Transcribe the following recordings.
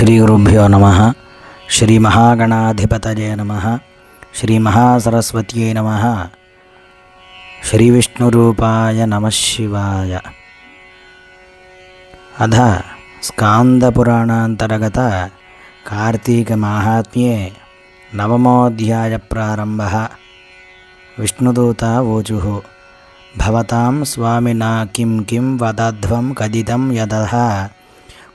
శ్రీ గురుభ్యో నమ. శ్రీ మహాగణాధిపతయే నమ. శ్రీ మహాసరస్వత్యై నమ. శ్రీ విష్ణురూపాయ నమ శివాయ. అధ స్కాందపురాణాంతర్గత కార్తీకమాహాత్మ్యే నవమోऽధ్యాయ ప్రారంభ. విష్ణుదూత ఊచు భవతాం స్వామినా కిం కిం వదధ్వం కదితం యదహ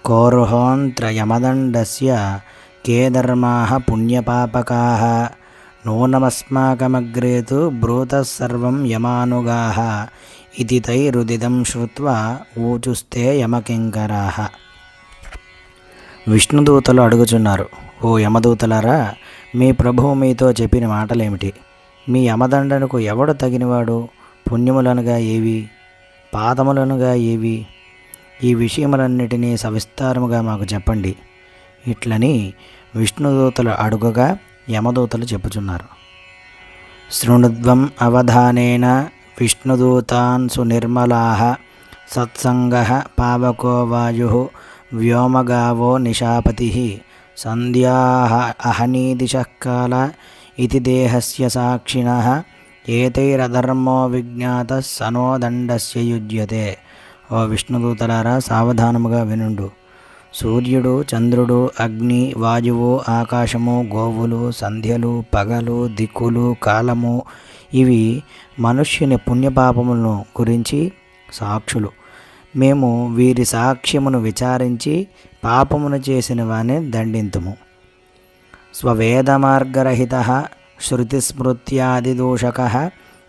కోర్హోంత్రయమదండస్య కే ధర్మాः పుణ్యపాపకాः నూనమస్మాకమగ్రే తు బ్రూతः సర్వం యమానుగాः ఇది తైరుదితం శ్రుత్వా ఊచుస్తే యమకింకరాः విష్ణుదూతలు అడుగుచున్నారు ఓ యమదూతలారా మీ ప్రభువు మీతో చెప్పిన మాటలేమిటి? మీ యమదండనకు ఎవడు తగినవాడు? పుణ్యములనుగా ఏవి? పాదములనుగా ఏవి? ఈ విషయములన్నిటినీ సవిస్తారముగా మాకు చెప్పండి. ఇట్లని విష్ణుదూతలు అడుగగా యమదూతలు చెప్పుచున్నారు. శృణుద్వం అవధానేన విష్ణుదూతాన్ సునిర్మలాహ సత్సంగ పావకో వాయు వ్యోమగావో నిశాపతి సంధ్యా అహనీదిశకాల ఇది దేహస్య సాక్షిణ ఏతైరధర్మో విజ్ఞాత సనోదండస్య యుజ్యతే ఓ విష్ణుదూతలారా సావధానముగా వినుండు. సూర్యుడు చంద్రుడు అగ్ని వాయువు ఆకాశము గోవులు సంధ్యలు పగలు దిక్కులు కాలము ఇవి మనుష్యుని పుణ్యపాపములను గురించి సాక్షులు. మేము వీరి సాక్ష్యమును విచారించి పాపమును చేసిన వాని దండింతుము. స్వవేదమార్గరహిత శృతిస్మృత్యాదిదూషక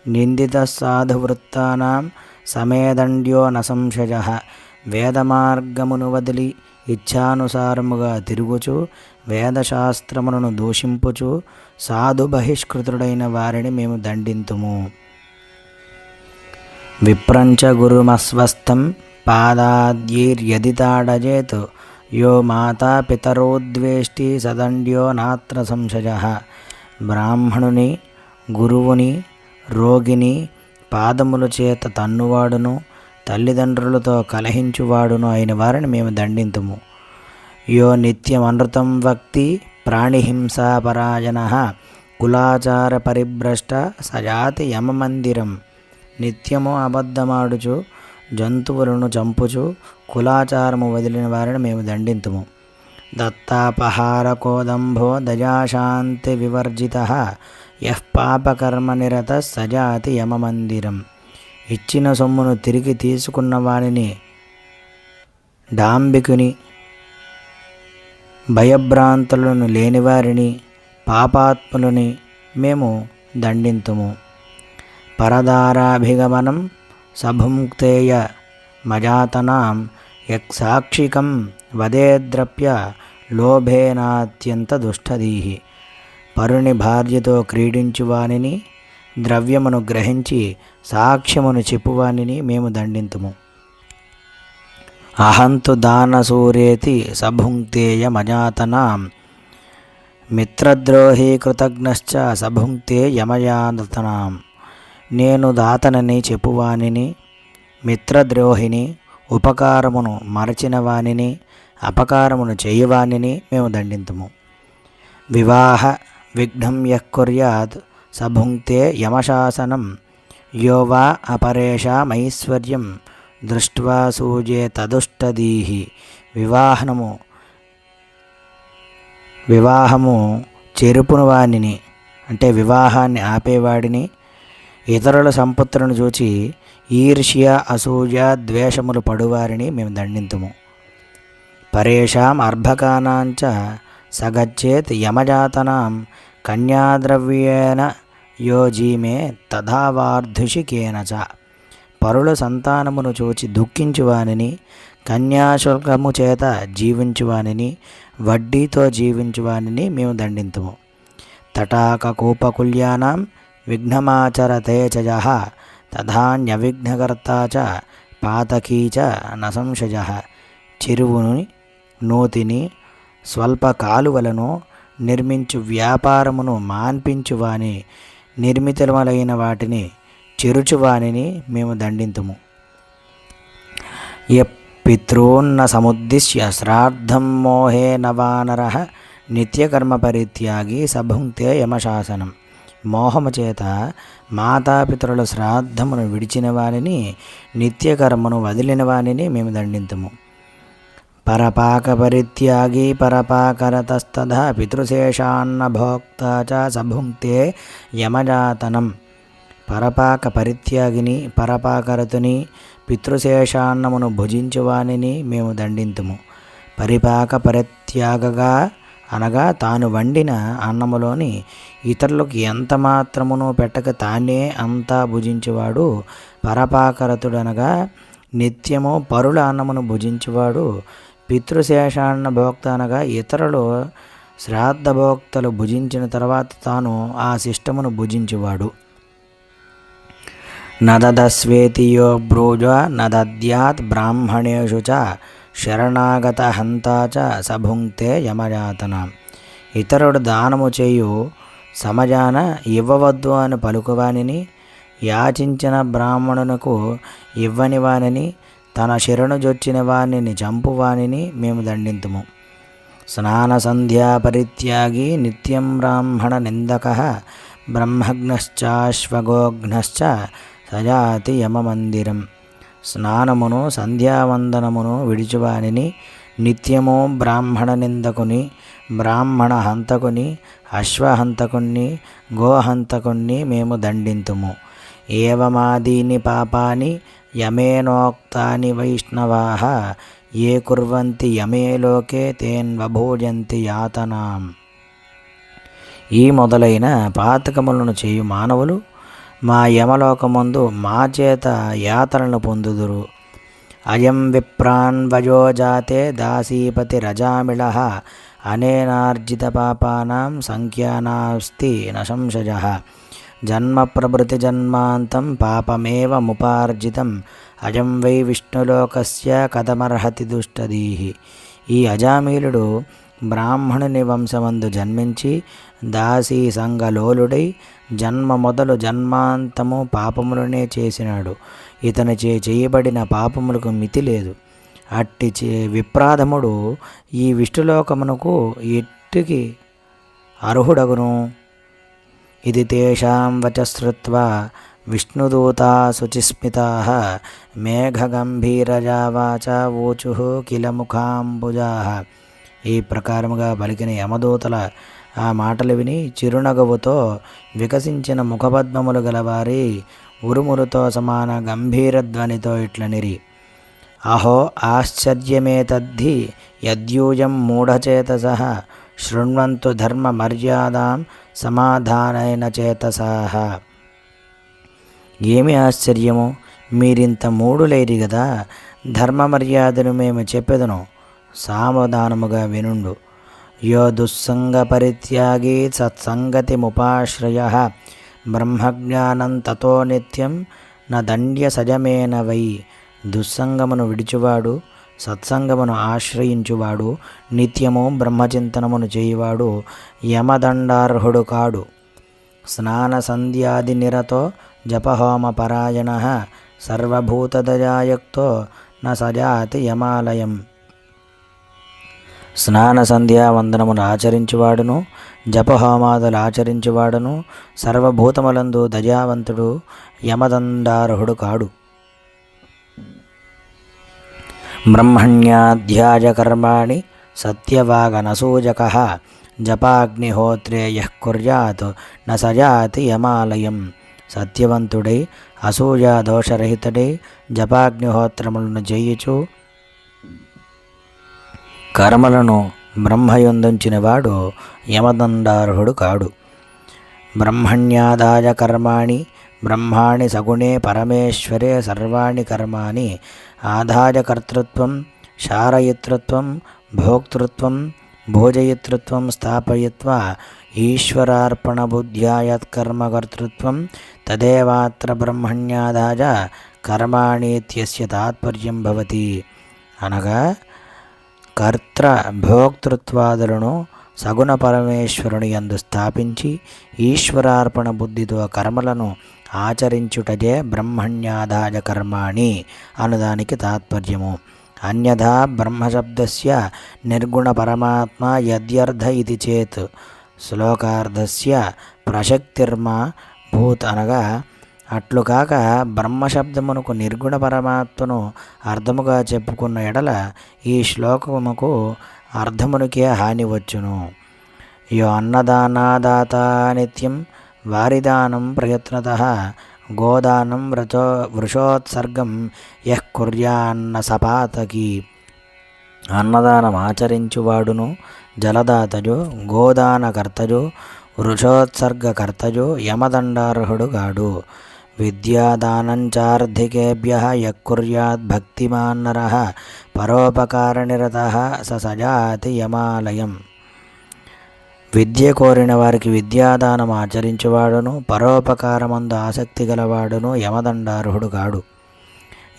నిందిత సాధువృత్తానాం సమేదండ్యో నసంశయ వేదమార్గమును వదిలి ఇచ్ఛానుసారముగా తిరుగుచు వేదశాస్త్రములను దూషింపుచు సాధు బహిష్కృతుడైన వారిని మేము దండింతుము. విప్రంచ గురుమస్వస్థం పాదాద్యైర్యదితాడజేత్ యో మాతా సదండ్యో నాత్ర సంశయ. బ్రాహ్మణుని గురువుని రోగిని పాదముల చేత తన్నువాడును తల్లిదండ్రులతో కలహించువాడును అయిన వారిని మేము దండింతుము. యో నిత్యం అనృతం వక్తి ప్రాణిహింసాపరాయణ కులాచార పరిభ్రష్ట సజాతి యమమందిరం. నిత్యము అబద్ధమాడుచు జంతువులను చంపుచు కులాచారము వదిలిన వారిని మేము దండింతుము. దత్తాపహార కోదంభో దయాశాంతి వివర్జిత యః పాపకర్మనిరత సజాతి యమమందిరం. ఇచ్చిన సొమ్మును తిరిగి తీసుకున్న వారిని డాంబికుని భయభ్రాంతులను లేనివారిని పాపాత్ములని మేము దండింతుము. పరదారాభిగమనం సభుముక్తేయ మజాతనాం యక్సాక్షికం వదేద్రప్య లోభేనాత్యంత దుష్టదీహి పరుని భార్యతో క్రీడించువానిని ద్రవ్యమును గ్రహించి సాక్ష్యమును చెప్పువానిని మేము దండింతుము. అహంతు దానసూరేతి సభుంక్తేయ మజాతనాం. మిత్రద్రోహి కృతజ్ఞశ్చ సభుంక్తే యమయాతనాం నేను దాతనని చెప్పువానిని మిత్రద్రోహిని ఉపకారమును మరచిన వానిని అపకారమును చేయువానిని మేము దండింతుము. వివాహ విఘ్నం యః సభుంక్తే యమశాసనం యో వా అపరేషామైశ్వర్యం దృష్ట్వా సూజే తదుష్టదీహి వివాహనము వివాహము చెరుపును వాణిని అంటే వివాహాన్ని ఆపేవాడిని. ఇతరుల సంపత్తులను చూచి ఈర్ష్య అసూయ ద్వేషములు పడువారిని మేము దండింతుము. పరేషాం అర్భకానాంచ సగచ్చేత్ యమజాతనాం కన్యాద్రవ్యేన యోజీమే తథావార్ధుషికేన చ. పరుల సంతానమును చూచి దుఃఖించువానిని కన్యాశుల్కము చేత జీవించువానిని వడ్డీతో జీవించువానిని మేము దండింతుము. తటాక కూపకుల్యానాం విఘ్నమాచరతే చయ తథాన్యవిఘ్నకర్త చ పాతకీ చ నసంశయ చెరువుని నూతిని స్వల్ప కాలువలను నిర్మించు వ్యాపారమును మాన్పించువాని నిర్మితములైన వాటిని చెరుచువానిని మేము దండింతుము. పితॄన్న సముద్దిశ్య శ్రాద్ధం మోహే నవానర నిత్యకర్మ పరిత్యాగి సభుంక్తే యమశాసనం. మోహము చేత మాతాపితరుల శ్రాద్ధమును విడిచిన వానిని నిత్యకర్మను వదిలిన వానిని మేము దండింతము. పరపాక పరిత్యాగి పరపాకరతస్తథ పితృశేషాన్న భోక్త చ సభుంక్తే యమజాతనం పరపాక పరిత్యాగిని పరపాకరతుని పితృశేషాన్నమును భుజించువానిని మేము దండింతుము। పరిపాక పరిత్యాగగా అనగా తాను వండిన అన్నములోని ఇతరులకు ఎంత మాత్రమును పెట్టక తానే అంతా భుజించువాడు పరపాకరతుడనగా నిత్యము పరుల అన్నమును భుజించువాడు పితృశేషాన్న భోక్త అనగా ఇతరులు శ్రాద్ధభోక్తలు భుజించిన తర్వాత తాను ఆ శిష్టమును భుజించువాడు. నదదశ్వేతియో బ్రూజ నదద్యాత్ బ్రాహ్మణేషు చ శరణాగత హంత చ సభుంక్తే యమజాతన. ఇతరుడు దానము చేయు సమజాన ఇవ్వవద్దు అని పలుకువానిని యాచించిన బ్రాహ్మణునకు ఇవ్వని వానిని తన శరణు జొచ్చిన వాణిని చంపువాణిని మేము దండింతుము. స్నాన సంధ్యా పరిత్యాగి నిత్యం బ్రాహ్మణ నిందక బ్రహ్మగ్నశ్చాశ్వగోఘ్నశ్చ సజాతి యమమందిరం. స్నానమును సంధ్యావందనమును విడిచువానిని నిత్యము బ్రాహ్మణ నిందకుని బ్రాహ్మణ హంతకుని అశ్వహంతకుణ్ణి గోహంతకుణ్ణి మేము దండింతుము. ఏవమాదీని పాపాని యమేనోక్తాని వైష్ణవాः ఏ కుర్వంతి యమే లోకే తేన్వభూజంతి యాతనాం. ఈ మొదలైన పాతకములను చేయు మానవులు మా యమలోకమందు మా చేత యాతనలు పొందుదురు. అయం విప్రాన్ దాసీపతి రజామిళ అనేనార్జిత పాపానాం సంఖ్యానాస్తి నశంశయ జన్మ ప్రభృతి జన్మాంతం పాపమేవ ముపార్జితం. అజం వై విష్ణులోకస్య కథమర్హతి దుష్టదీహి. ఈ అజామీలుడు బ్రాహ్మణుని వంశమందు జన్మించి దాసీ సంగలోలుడై జన్మ మొదలు జన్మాంతము పాపములనే చేసినాడు. ఇతనిచే చేయబడిన పాపములకు మితి లేదు. అట్టి చే విప్రాధముడు ఈ విష్ణులోకమునకు ఎట్టికి అర్హుడగును? ఇది తేషాం వచశ్రుత్వా విష్ణుదూతా శుచిస్మితా. మేఘగంభీరజా వాచ ఊచు కిల ముఖాంబుజా. ఈ ప్రకారముగా పలికిన యమదూతల ఆ మాటలు విని చిరునగవుతో వికసించిన ముఖపద్మములు గలవారి ఉరుమురుతో సమాన గంభీర ధ్వనితో ఇట్లనిరి. అహో ఆశ్చర్యమేతద్ధి యద్యూయం మూఢచేతస. శృణ్వంతు ధర్మ మర్యాదాం సమాధానైన చేతసాహ ఏమి ఆశ్చర్యము? మీరింత మూడులేరి కదా ధర్మ మర్యాదను మేము చెప్పెదను. సావధానముగా వినుండు. యో దుస్సంగ పరిత్యాగి సత్సంగతి ముపాశ్రయ బ్రహ్మజ్ఞానం తతో నిత్యం న దండ్య సజమేన వై. దుస్సంగమును విడిచివాడు సత్సంగమును ఆశ్రయించువాడు నిత్యము బ్రహ్మచింతనమును చేయువాడు యమదండార్హుడు కాడు. స్నాన సంధ్యాది నిరతో జపహోమ పరాయణ సర్వభూతదయాయక్తో న సజాతి యమాలయం. స్నాన సంధ్యా వందనమును ఆచరించువాడును జపహోమాదులు ఆచరించువాడును సర్వభూతములందు దయావంతుడు యమదండార్హుడు కాడు. బ్రహ్మణ్యాధ్యాయకర్మాణి సత్యవాగనసూజక జపాగ్నిహోత్రే యః కుర్యాత్ న సజాతి యమాలయం సత్యవంతుడై అసూయ దోషరహితుడై జపాగ్నిహోత్రములను చేయుచు కర్మలను బ్రహ్మయుందుంచినవాడు యమదండార్హుడు కాడు. బ్రహ్మణ్యాదాయ కర్మాణి బ్రహ్మాణి సగుణే పరమేశ్వరే సర్వాణి కర్మాణి ఆదాయకర్తృత్వం కర్తృత్వం భోక్తృత్వం భోజయతృత్వం స్థాపయత్వ ఈశ్వరార్పణబుద్ధ్యాయత్కర్మకర్తృత్వం తదేవాత్ర బ్రహ్మణ్యాదాయ కర్మాణీత్యస్య తాత్పర్యం భవతి. అనగా కర్త భోక్తృత్వాదులను సగుణ పరమేశ్వరుని యందు స్థాపించి ఈశ్వరార్పణ బుద్ధితో కర్మలను ఆచరించుటజే బ్రహ్మణ్యాదాయ కర్మాణి అనుదానికి తాత్పర్యము. అన్యథా బ్రహ్మశబ్దస్య నిర్గుణపరమాత్మా యద్యర్థ ఇది చేత్. శ్లోకార్థస్య ప్రసక్తిర్మా భూత్ అనగా అట్లు కాక బ్రహ్మశబ్దమునకు నిర్గుణ పరమాత్మను అర్థముగా చెప్పుకున్న ఎడల ఈ శ్లోకముకు అర్థమునికే హాని వచ్చును. యో అన్నదానాదాత నిత్యం వారిదానం ప్రయత్నత గోదానం వృచో వృషోత్సర్గం యః కుర్యాన్న సపాతకి. అన్నదానం ఆచరించువాడును జలదాతజు గోదానకర్తజు వృషోత్సర్గకర్తజు యమదండార్హుడు గాడు. విద్యాదానంచార్థికేభ్య యక్కుర్యాద్ పరోపకారనిరత స సజాతి యమాలయం విద్య కోరిన వారికి విద్యాదానం ఆచరించువాడును పరోపకారమందు ఆసక్తి గలవాడును యమదండార్హుడు కాడు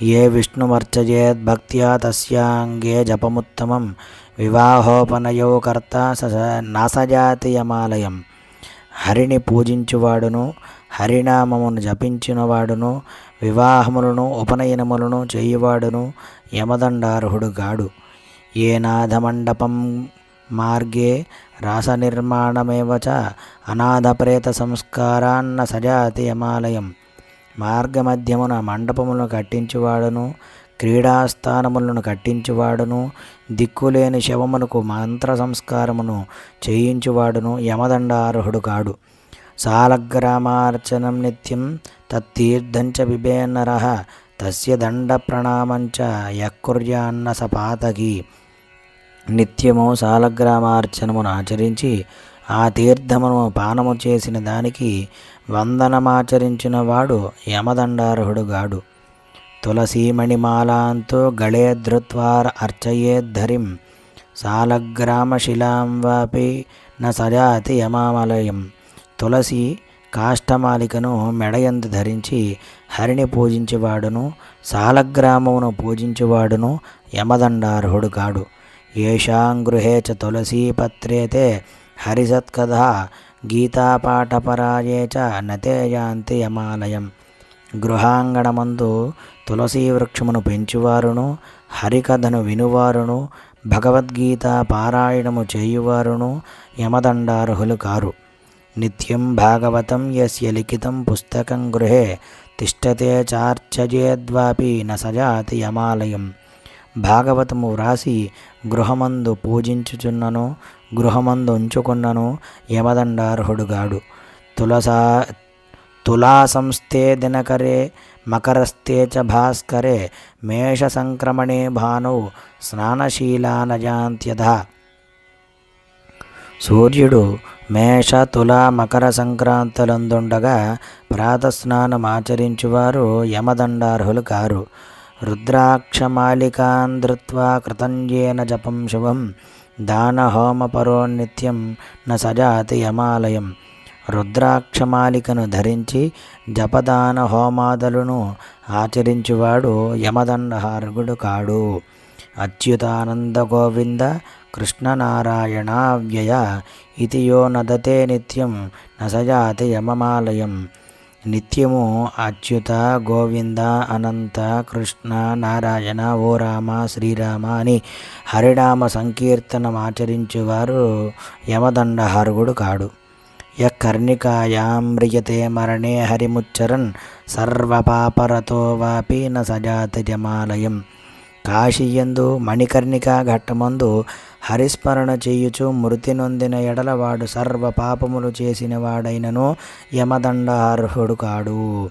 ఏ విష్ణుమర్చయేద్భక్త్యా తస్యాంగే జపముత్తమం వివాహోపనయో కర్త స నాసజాతి యమాలయం హరిని పూజించువాడును హరినామమును జపించినవాడును వివాహములను ఉపనయనములను చేయువాడును యమదండార్హుడు గాడు. ఏ నాథమండపం మార్గే రాసనిర్మాణమేవ చ అనాథప్రేత సంస్కారాన్న సజాతి యమాలయం మార్గమధ్యమున మండపములను కట్టించువాడును క్రీడాస్థానములను కట్టించువాడును దిక్కులేని శవమునకు మంత్ర సంస్కారమును చేయించువాడును యమదండార్హుడు కాడు సాలగ్రామార్చనం నిత్యం తత్తీర్థంచ బిబేన్నర తస్య దండ ప్రణామంచ యక్కుర్యాన్న సపాతకి నిత్యము సాలగ్రామార్చనమును ఆచరించి ఆ తీర్థమును పానము చేసిన దానికి వందనమాచరించిన వాడు యమదండార్హుడు గాడు తులసీమణిమాలాంతో గళే ధృత్వార అర్చయేద్ధరిం సాలగ్రామశిలాం వాపి న సజాతి యమామలయం. తులసి కాష్టమాలికను మెడయందు ధరించి హరిని పూజించేవాడును సాలగ్రామమును పూజించేవాడును యమదండార్హుడు కాడు ఏషాం గృహే చ తులసీపత్రేతే హరిసత్కథ గీతాపాఠపరాయే చ నతే యాంతి యమాలయం. గృహాంగణమందు తులసీ వృక్షమును పెంచువారును హరికథను వినువారును భగవద్గీత పారాయణము చేయువారును యమదండార్హులు కారు నిత్యం భాగవతం యస్య లిఖితం పుస్తకం గృహే. తిష్టతే చార్చజేద్వాపి న యమాలయం. భాగవతము వ్రాసి గృహమందు పూజించుచున్నను గృహమందు ఉంచుకున్నను యమదండార్హుడుగాడు. తులసా తులా సంస్థే దినకరే మకరస్థే చ భాస్కరే మేష సంక్రమణే భానౌ స్నానశీలానజాంత్యధ సూర్యుడు మేష తుల మకర సంక్రాంతులందుండగా ప్రాతస్నానం ఆచరించువారు యమదండార్హులు కారు రుద్రాక్షమాలికాన్ ధృత్వా కృతంజేన జపం శుభం. దానహోమపరో నిత్యం న సజాతి యమాలయం. రుద్రాక్షమాలికను ధరించి జపదాన హోమాదులను ఆచరించువాడు యమదండహార్గుడు కాడు. అచ్యుతానంద గోవింద కృష్ణనారాయణావ్యయ ఇది యో నదతే నిత్యం నసజాతి యమమాలయం. నిత్యము అచ్యుత గోవింద అనంత కృష్ణ నారాయణ ఓ రామ శ్రీరామ అని హరినామ సంకీర్తనం ఆచరించువారు యమదండహారుగుడు కాడు. యకర్ణికాయామ్రియతే మరణే హరిముచ్చరన్ సర్వపాపరతో వాపి న సజాతి జమాలయం కాశీయందు మణికర్ణికా ఘట్టమందు హరిస్మరణ చేయుచు మృతి నొందిన ఎడలవాడు సర్వ పాపములు చేసిన వాడైనను యమదండార్హుడు కాడు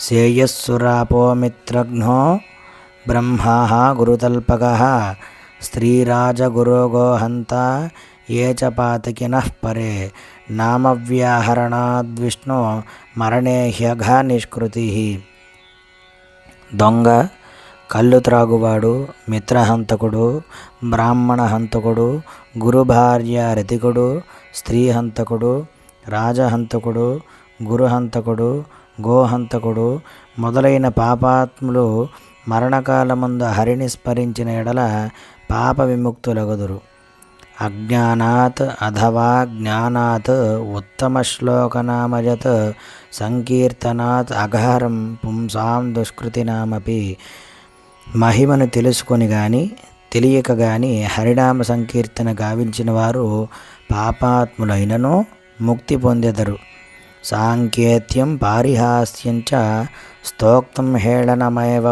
శ్రేయస్సురాపో మిత్రఘ్నో బ్రహ్మా గురుతల్పక స్త్రీరాజగురోగోహంత ఏ చ పాతకినః పరే నామవ్యాహరణాద్విష్ణు మరణే హ్యఘ నిష్కృతి దొంగ కళ్ళు త్రాగువాడు మిత్రహంతకుడు బ్రాహ్మణ హంతకుడు గురుభార్య రతికుడు స్త్రీ హంతకుడు రాజహంతకుడు గురుహంతకుడు గోహంతకుడు మొదలైన పాపాత్ములు మరణకాలమందు హరిని స్మరించిన ఎడల పాప విముక్తులగుదురు. అజ్ఞానాత్ అథవా జ్ఞానాత్ ఉత్తమ శ్లోకనామయత్ సంకీర్తనాత్ అఘహరం పుంసాం దుష్కృతినామపి మహిమను తెలుసుకొని కానీ తెలియక కానీ హరినామ సంకీర్తన గావించిన వారు పాపాత్ములైనను ముక్తి పొందెదరు. సాంకేత్యం పారిహాస్యంచ స్తోక్తం హేళనమేవ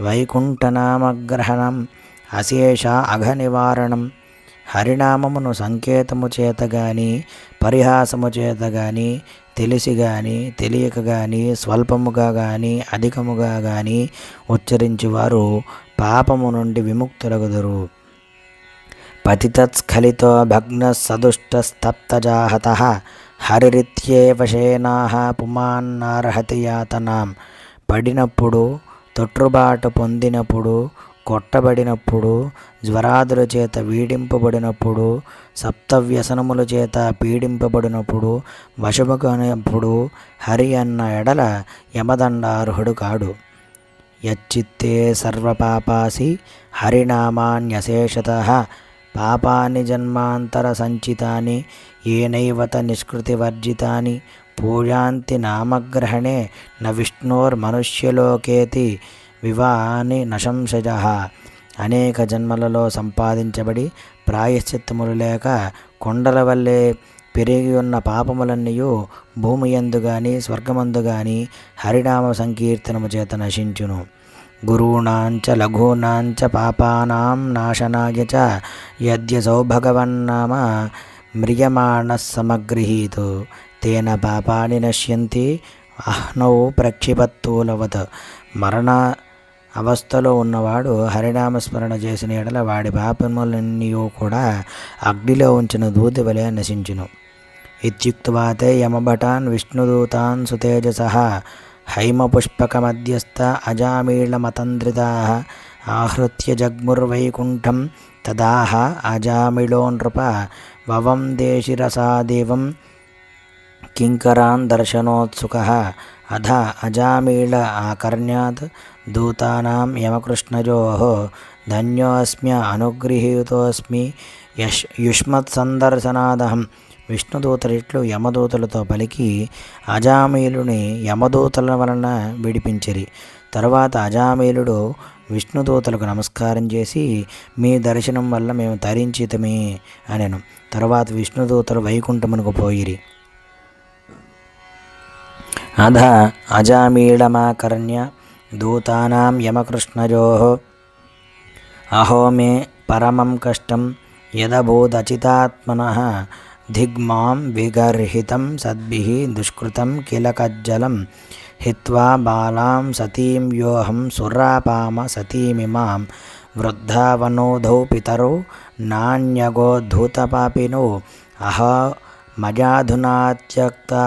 వైకుంఠనామగ్రహణం అశేష అఘనివారణం. హరినామమును సంకేతము చేత గాని పరిహాసము చేత గాని తెలిసి గాని తెలియక గాని స్వల్పముగా గాని అధికముగా గాని ఉచ్చరించువారు పాపము నుండి విముక్తులగుదురు. పతితత్స్ఖలితో భగ్న సదుష్టస్తప్తజాహత హరిరిత్యేవశేనా పుమాన్నార్హతి యాతనాం పడినప్పుడు తొట్రుబాటు పొందినప్పుడు కొట్టబడినప్పుడు జ్వరాదుల చేత వీడింపబడినప్పుడు సప్తవ్యసనముల చేత పీడింపబడినప్పుడు వశముగానప్పుడు హరి అన్న ఎడల యమదండార్హుడు కాడు. యచ్చిత్తే సర్వపాపాసి హరినామాన్యశేషత. పాపాన్ని జన్మాంతర సంచితాని ఏనైవత నిష్కృతివర్జితాని పూజాంతి నామగ్రహణే న విష్ణోర్మనుష్యలోకేతి వివాని నశంసజ అనేక జన్మలలో సంపాదించబడి ప్రాయశ్చిత్తములు లేక కొండల వల్లే పెరిగి ఉన్న పాపములన్నయూ భూమి ఎందు గాని స్వర్గమందు గాని హరినామ సంకీర్తనము చేత నశించును. గురూణాంచ లఘూనాంచ పాపానాం నాశనాయ చ యద్యసౌ భగవన్నామ మ్రియమాణ సమగృహీతు తేన పాపాని నశ్యంతి అహ్నౌ ప్రక్షిపత్తూలవత్. మరణ అవస్థలో ఉన్నవాడు హరినామస్మరణ చేసిన ఎడల వాడి పాపములన్నీ కూడా అగ్నిలో ఉంచిన దూతి వలె నశించును. ఇత్యుక్తవాతే యమభటాన్ విష్ణుదూతాన్ సుతేజస హైమపుష్పకమధ్యస్థ అజామీళమతంద్రితా ఆహృత్య జగ్ముర్వైకుంఠం తదాహ అజామిళో నృప వవం దేశిరసాదేవం కింకరాన్ దర్శనోత్సుక అధ అజామీళ ఆకర్ణ్యాత్ దూతానాం యమకృష్ణజో ధన్యోస్మ్య అనుగృహీతోస్మి యష్ యుష్మత్ సందర్శనాదహం విష్ణుదూతలిట్లు యమదూతలతో పలికి అజామీలుని యమదూతల వలన విడిపించిరి. తరువాత అజామీలుడు విష్ణుదూతలకు నమస్కారం చేసి మీ దర్శనం వల్ల మేము తరించితమే అనెను. తర్వాత విష్ణుదూతలు వైకుంఠమునకు పోయిరి. अध अजामीडमाकर्ण्य दूता यमकृष्णयोः अहो मे परम कष्ट यदभूदचितात्मनः धिग्मां विगर्त सद्भि दुष्कृत किल कज्जल हिवा बाला सती व्योहम सुरापाम सुरापामसतीमिमां वृद्धावनोधौ पितरौ नान्यगोद्धूतपापिनौ अहो मजाधुना त्यक्ता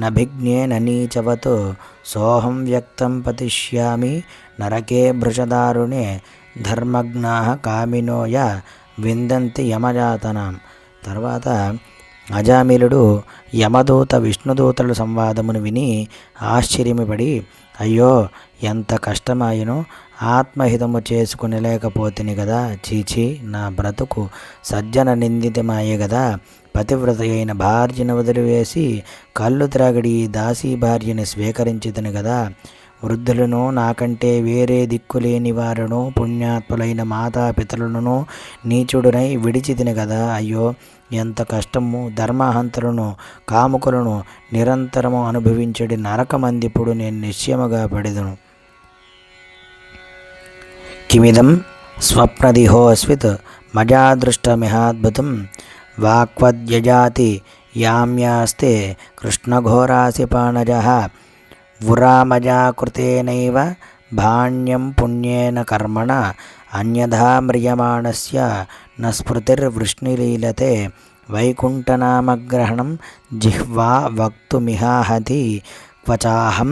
నభిజ్ఞేన నీచవత్ సోహం వ్యక్తం పతిష్యామి నరకే భృషదారుణే ధర్మజ్ఞా కామినోయ విందంతి యమజాతనాం. తర్వాత అజామిలుడు యమదూత విష్ణుదూతల సంవాదమును విని ఆశ్చర్యపడి అయ్యో ఎంత కష్టమాయను ఆత్మహితము చేసుకుని లేకపోతిని కదా చీచి నా బ్రతుకు సజ్జన నిందితమాయే కదా పతివ్రత అయిన భార్యను వదిలివేసి కళ్ళు త్రాగడి దాసీ భార్యని స్వీకరించితను కదా వృద్ధులను నాకంటే వేరే దిక్కులేని వారును పుణ్యాత్ములైన మాతాపితలను నీచుడునై విడిచితిని కదా అయ్యో ఎంత కష్టము! ధర్మహంతలను కాముకులను నిరంతరము అనుభవించడి నరకమందిప్పుడు నేను నిశ్చయముగా పడెదను. కిమిదం స్వప్నదిహోస్విత్ మజాదృష్టమిహాద్భుతం వాక్వద్యజాతి యామ్యాస్తే కృష్ణఘోరాసి పాణజ భాణ్యం పుణ్యేన కర్మణ అన్యథా మ్రియమాణస్య న వైకుంఠనామగ్రహణం జిహ్వా వక్తుమిహాహతి క్వచాహం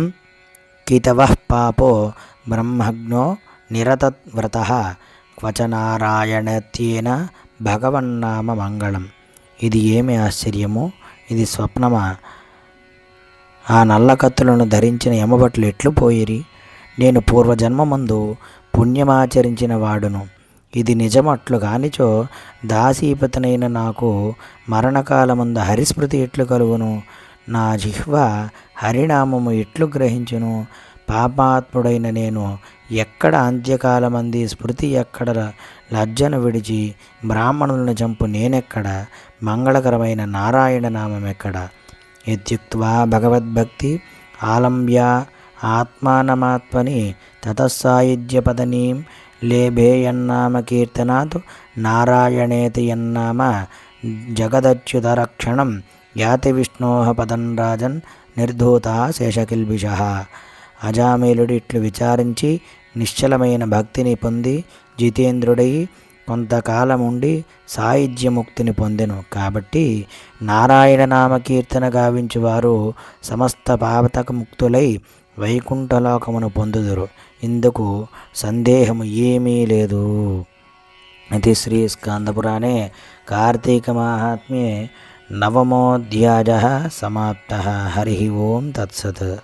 కితవ పాపో బ్రహ్మజ్ఞో నిరతవ్రత క్వచ నారాయణత్యేన భగవన్నామ మంగళం ఇది ఏమి ఆశ్చర్యమో? ఇది స్వప్నమా? ఆ నల్ల కత్తులను ధరించిన యమభట్లు ఎట్లు పోయిరి? నేను పూర్వజన్మమందు పుణ్యమాచరించిన వాడును. ఇది నిజమట్లు కానిచో దాసీపతనైన నాకు మరణకాలమందు హరిస్మృతి ఎట్లు కలుగును? నా జిహ్వ హరినామము ఎట్లు గ్రహించును? పాపాత్ముడైన నేను ఎక్కడ అంత్యకాలమంది స్మృతి ఎక్కడ లజ్జను విడిచి బ్రాహ్మణులను చంపు నేనెక్కడ? మంగళకరమైన నారాయణ నామం ఎక్కడ? ఇత్యుక్త్వా భగవద్భక్తి ఆలంబ్య ఆత్మానమాత్మని తతస్సాయుధ్యపదనీం లేభేయన్నామ కీర్తనాత్ నారాయణేతి యన్నామ జగదచ్యుతరక్షణం యాతి విష్ణోహ పదం రాజన్ నిర్ధూత శేషకిల్బిష. అజామేలుడు ఇట్లు విచారించి నిశ్చలమైన భక్తిని పొంది జితేంద్రుడై కొంతకాలం ఉండి పొందెను. కాబట్టి నారాయణ నామ కీర్తన గావించువారు సమస్త పాపతక ముక్తులై వైకుంఠలోకమును పొందుదురు. ఇందుకు సందేహము ఏమీ లేదు. ఇది శ్రీ స్కాందపురాణే కార్తీక మహాత్మ్యే నవమోధ్యాయ సమాప్త. హరి ఓం తత్సత్.